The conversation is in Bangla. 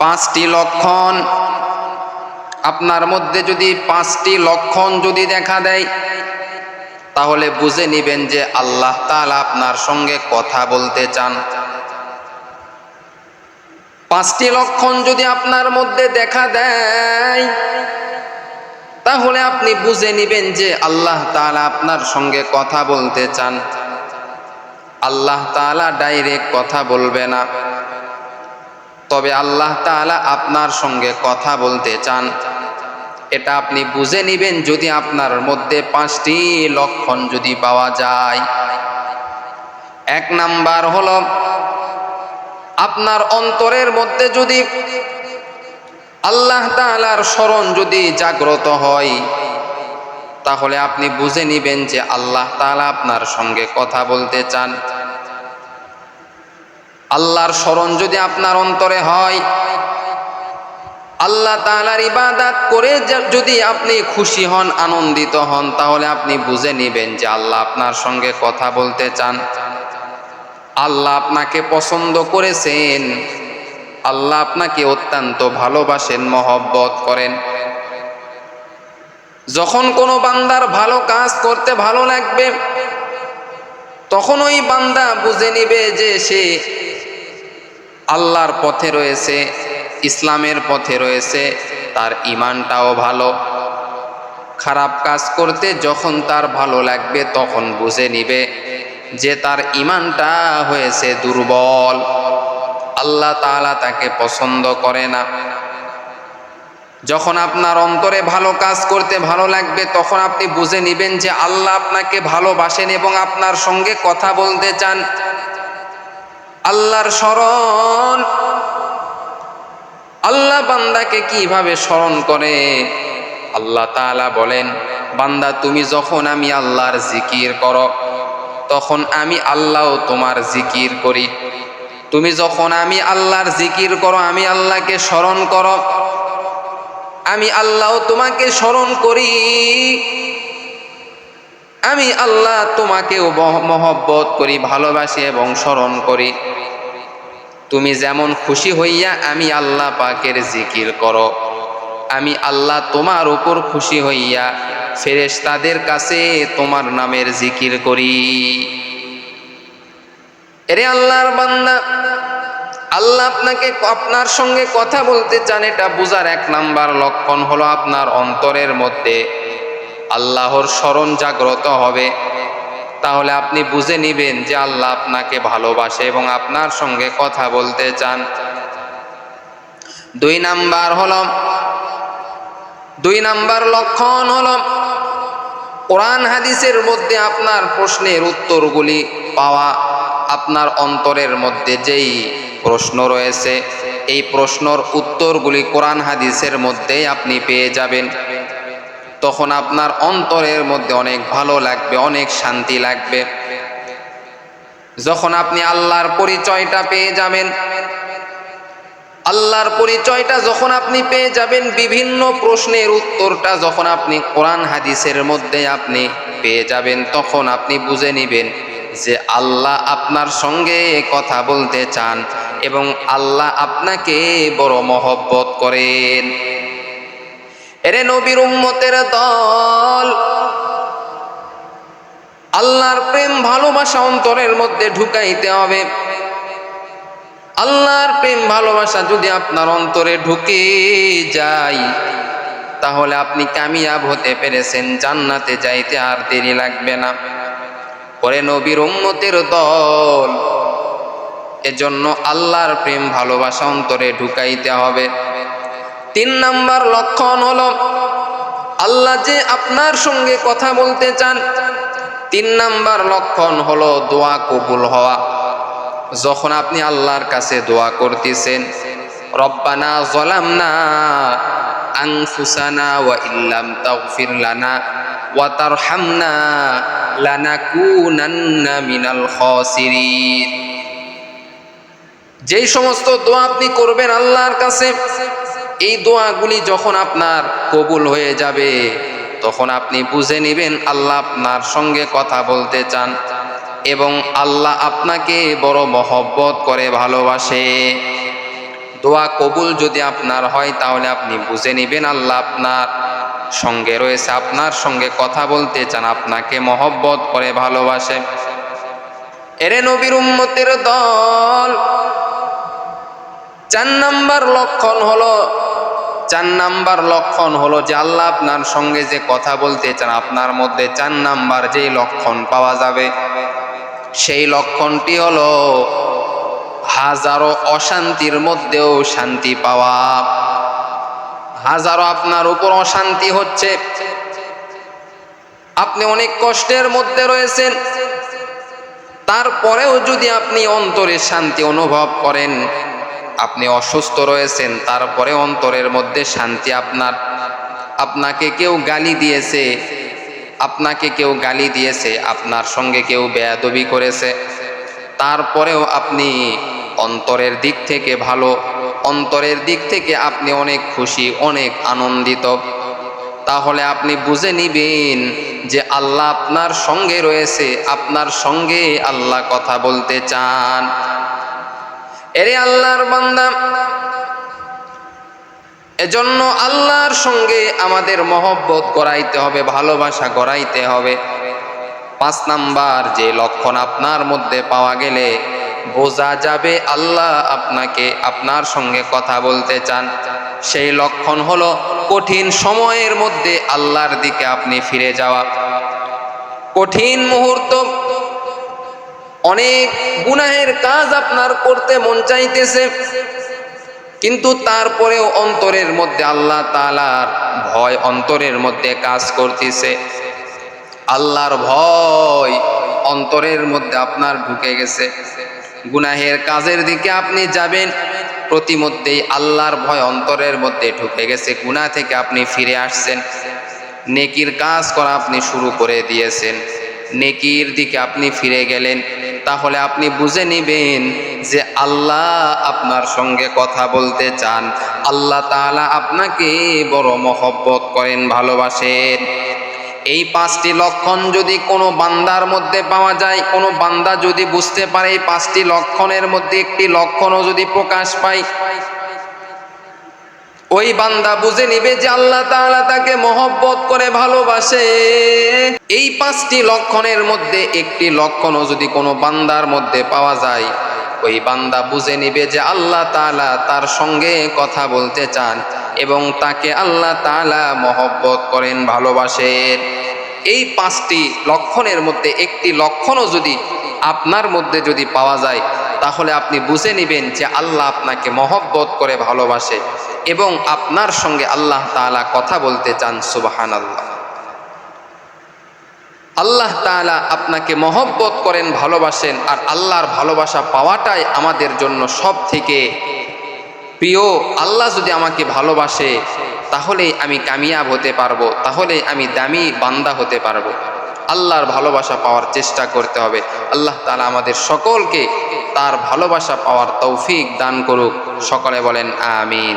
পাঁচটি লক্ষণ। আপনার মধ্যে যদি পাঁচটি লক্ষণ যদি দেখা দেয়, তাহলে বুঝে নিবেন যে আল্লাহ তাআলা আপনার সঙ্গে কথা বলতে চান। পাঁচটি লক্ষণ যদি আপনার মধ্যে দেখা দেয়, তাহলে আপনি বুঝে নিবেন যে আল্লাহ তাআলা আপনার সঙ্গে কথা বলতে চান। আল্লাহ তাআলা ডাইরেক্ট কথা বলবে না। তবে আল্লাহ তাআলা আপনার সঙ্গে কথা বলতে চান। এটা আপনি বুঝে নিবেন যদি আপনার মধ্যে পাঁচটি লক্ষণ যদি পাওয়া যায়। এক নাম্বার হল, আপনার অন্তরের মধ্যে যদি আল্লাহ তাআলার স্মরণ যদি জাগ্রত হয়, তাহলে আপনি বুঝে নিবেন যে আল্লাহ তাআলা আপনার সঙ্গে কথা বলতে চান। আল্লাহর স্মরণ যদি আপনার অন্তরে হয়, আল্লাহ তাআলার ইবাদাত করে যদি আপনি খুশি হন, আনন্দিত হন, তাহলে আপনি বুঝে নেবেন যে আল্লাহ আপনার সঙ্গে কথা বলতে চান। আল্লাহ আপনাকে পছন্দ করেছেন। আল্লাহ আপনাকে অত্যন্ত ভালোবাসেন, মহব্বত করেন। যখন কোনো বান্দার ভালো কাজ করতে ভালো লাগবে, তখন ওই বান্দা বুঝে নিবে যে সে আল্লাহর পথে রয়েছে, ইসলামের পথে রয়েছে, তার ইমানটাও ভালো। খারাপ কাজ করতে যখন তার ভালো লাগবে তখন বুঝে নিবে যে তার ইমানটা হয়েছে দুর্বল। আল্লাহ তাআলা তাকে পছন্দ করে না। যখন আপনার অন্তরে ভালো কাজ করতে ভালো লাগবে তখন আপনি বুঝে নিবেন যে আল্লাহ আপনাকে ভালোবাসেন এবং আপনার সঙ্গে কথা বলতে চান। আল্লাহর স্মরণ। আল্লাহ বান্দাকে কীভাবে স্মরণ করে? আল্লাহ তাআলা বলেন, বান্দা, তুমি যখন আমি আল্লাহর জিকির করো, তখন আমি আল্লাহও তোমার জিকির করি। তুমি যখন আমি আল্লাহর জিকির করো, আমি আল্লাহকে স্মরণ করো। আমি আল্লাহ তোমাকে স্মরণ করি। আমি আল্লাহ তোমাকেও মহ- মহব্বত করি, ভালোবাসি এবং স্মরণ করি। তুমি যেমন খুশি হইয়া আমি আল্লাহ পাকের জিকির করো, আমি আল্লাহ তোমার উপর খুশি হইয়া ফেরেস তাদের কাছে তোমার নামের জিকির করি। এরে আল্লাহর বান্দা, আল্লাহ আপনাকে আপনার সঙ্গে কথা বলতে চান, এটা বোঝার এক নাম্বার লক্ষণ হলো আপনার অন্তরের মধ্যে আল্লাহর স্মরণ জাগ্রত হবে। তাহলে আপনি বুঝে নিবেন যে আল্লাহ আপনাকে ভালোবাসে এবং আপনার সঙ্গে কথা বলতে চান। দুই নাম্বার হল, দুই নাম্বার লক্ষণ হল, কোরআন হাদিসের মধ্যে আপনার প্রশ্নের উত্তরগুলি পাওয়া আপনার অন্তরের মধ্যে যেই প্রশ্ন রয়েছে, এই প্রশ্নর উত্তরগুলি কোরআন হাদিসের মধ্যেই আপনি পেয়ে যাবেন। তখন আপনার অন্তরের মধ্যে অনেক ভালো লাগবে, অনেক শান্তি লাগবে। যখন আপনি আল্লাহর পরিচয়টা পেয়ে যাবেন, আল্লাহর পরিচয়টা যখন আপনি পেয়ে যাবেন, বিভিন্ন প্রশ্নের উত্তরটা যখন আপনি কোরআন হাদিসের মধ্যে আপনি পেয়ে যাবেন, তখন আপনি বুঝে নেবেন যে আল্লাহ আপনার সঙ্গে কথা বলতে চান এবং আল্লাহ আপনাকে বড় মহব্বত করেন। এরে নবীর উম্মতের দল। আল্লাহর প্রেম ভালোবাসা অন্তরের মধ্যে ঢুকাইতে হবে। আল্লাহর প্রেম ভালোবাসা যদি আপনার অন্তরে ঢুকে যায়, তাহলে আপনি কামিয়াব হতে পেরেছেন, জান্নাতে যাইতে আর দেরি লাগবে না। পরে নবীর উম্মতের দল। এজন্য আল্লাহর প্রেম ভালোবাসা অন্তরে ঢুকাইতে হবে। তিন নাম্বার লক্ষণ হলো, আল্লাহ যে আপনার সঙ্গে কথা বলতে চান, তিন নাম্বার লক্ষণ হলো দোয়া কবুল হওয়া। যখন আপনি আল্লাহর কাছে দোয়া করতেছেন, রব্বানা জলামনা আনফুসানা ওয়া ইল্লাম লানা মিনাল যেই সমস্ত দোয়া আপনি করবেন আল্লাহর কাছে এই দোয়াগুলি যখন আপনার কবুল হয়ে যাবে, তখন আপনি বুঝে নেবেন আল্লাহ আপনার সঙ্গে কথা বলতে চান এবং আল্লাহ আপনাকে বড় মহব্বত করে ভালোবাসে। দোয়া কবুল যদি আপনার হয়, তাহলে আপনি বুঝে নেবেন আল্লাহ আপনার সঙ্গে রয়েছে, আপনার সঙ্গে কথা বলতে চান, আপনাকে মহব্বত করে ভালোবাসে। এরে নবীর উম্মতের দল চার নাম্বার লক্ষণ হলো, চার নাম্বার লক্ষণ হলো যে আল্লাহ আপনার সঙ্গে যে কথা বলতে চান আপনার মধ্যে চার নাম্বার যেই লক্ষণ পাওয়া যাবে, সেই লক্ষণটি হলো হাজারো অশান্তির মধ্যেও শান্তি পাওয়া। হাজারো আপনার উপর অশান্তি হচ্ছে। আপনি অনেক কষ্টের মধ্যে রয়েছেন। তারপরেও যদি আপনি অন্তরে শান্তি অনুভব করেন আপনি অসুস্থ রয়েছেন, তারপরে অন্তরের মধ্যে শান্তি আপনার। আপনাকে কেউ গালি দিয়েছে, আপনাকে কেউ গালি দিয়েছে, আপনার সঙ্গে কেউ বেয়াদবি করেছে। তারপরেও আপনি অন্তরের দিক থেকে ভালো, অন্তরের দিক থেকে আপনি অনেক খুশি, অনেক আনন্দিত। তাহলে আপনি বুঝে নিবেন যে আল্লাহ আপনার সঙ্গে রয়েছে, আপনার সঙ্গে আল্লাহ কথা বলতে চান। এরে আল্লাহর বান্দা, এজন্য আল্লাহর সঙ্গে আমাদের মহব্বত করাইতে হবে, ভালোবাসা করাইতে হবে। পাঁচ নাম্বার, যে লক্ষণ আপনার মধ্যে পাওয়া গেলে বোঝা যাবে আল্লাহ আপনাকে আপনার সঙ্গে কথা বলতে চান। সেই লক্ষণ হলো কঠিন সময়ের মধ্যে আল্লাহর দিকে আপনি ফিরে যাওয়া। কঠিন মুহূর্ত অনেক গুনাহের কাজ আপনার করতে মন চাইতেছে। কিন্তু তারপরেও অন্তরের মধ্যে আল্লাহ তালার ভয় অন্তরের মধ্যে কাজ করতেছে। আল্লাহর ভয় অন্তরের মধ্যে আপনার ঢুকে গেছে। গুনাহের কাজের দিকে আপনি যাবেন, প্রতিমধ্যেই আল্লাহর ভয় অন্তরের মধ্যে ঢুকে গেছে, গুনাহ থেকে আপনি ফিরে আসছেন। নেকির কাজ করা আপনি শুরু করে দিয়েছেন। নেকির দিকে আপনি ফিরে গেলেন, তাহলে আপনি বুঝে নেবেন যে আল্লাহ আপনার সঙ্গে কথা বলতে চান। আল্লাহ তাআলা আপনাকে বড় মহব্বত করেন, ভালোবাসেন। এই পাঁচটি লক্ষণ যদি কোনো বান্দার মধ্যে পাওয়া যায়, কোনো বান্দা যদি বুঝতে পারে এই পাঁচটি লক্ষণের মধ্যে একটি লক্ষণও যদি প্রকাশ পায় ওই বান্দা বুঝে নিবে যে আল্লাহ তাআলা তাকে মহব্বত করে ভালোবাসে। এই পাঁচটি লক্ষণের মধ্যে একটি লক্ষণও যদি কোনো বান্দার মধ্যে পাওয়া যায়, ওই বান্দা বুঝে নিবে যে আল্লাহ তাআলা তার সঙ্গে কথা বলতে চান এবং তাকে আল্লাহ তাআলা মহব্বত করেন ভালোবাসেন এই পাঁচটি লক্ষণের মধ্যে একটি লক্ষণও যদি আপনার মধ্যে যদি পাওয়া যায় তাহলে আপনি বুঝে নেবেন যে আল্লাহ আপনাকে মহব্বত করে ভালোবাসে এবং আপনার সঙ্গে আল্লাহ তাআলা কথা বলতে চান সুবাহান আল্লাহ আল্লাহ তাআলা আপনাকে মহব্বত করেন, ভালোবাসেন আর আল্লাহর ভালোবাসা পাওয়াটাই আমাদের জন্য সব থেকে প্রিয়। আল্লাহ যদি আমাকে ভালোবাসে তাহলে আমি কামিয়াব হতে পারব তাহলে আমি দামি বান্দা হতে পারব। আল্লাহর ভালোবাসা পাওয়ার চেষ্টা করতে হবে। আল্লাহ তাআলা আমাদের সকলকে তার ভালোবাসা পাওয়ার তৌফিক দান করুক। সকলে বলেন আমিন।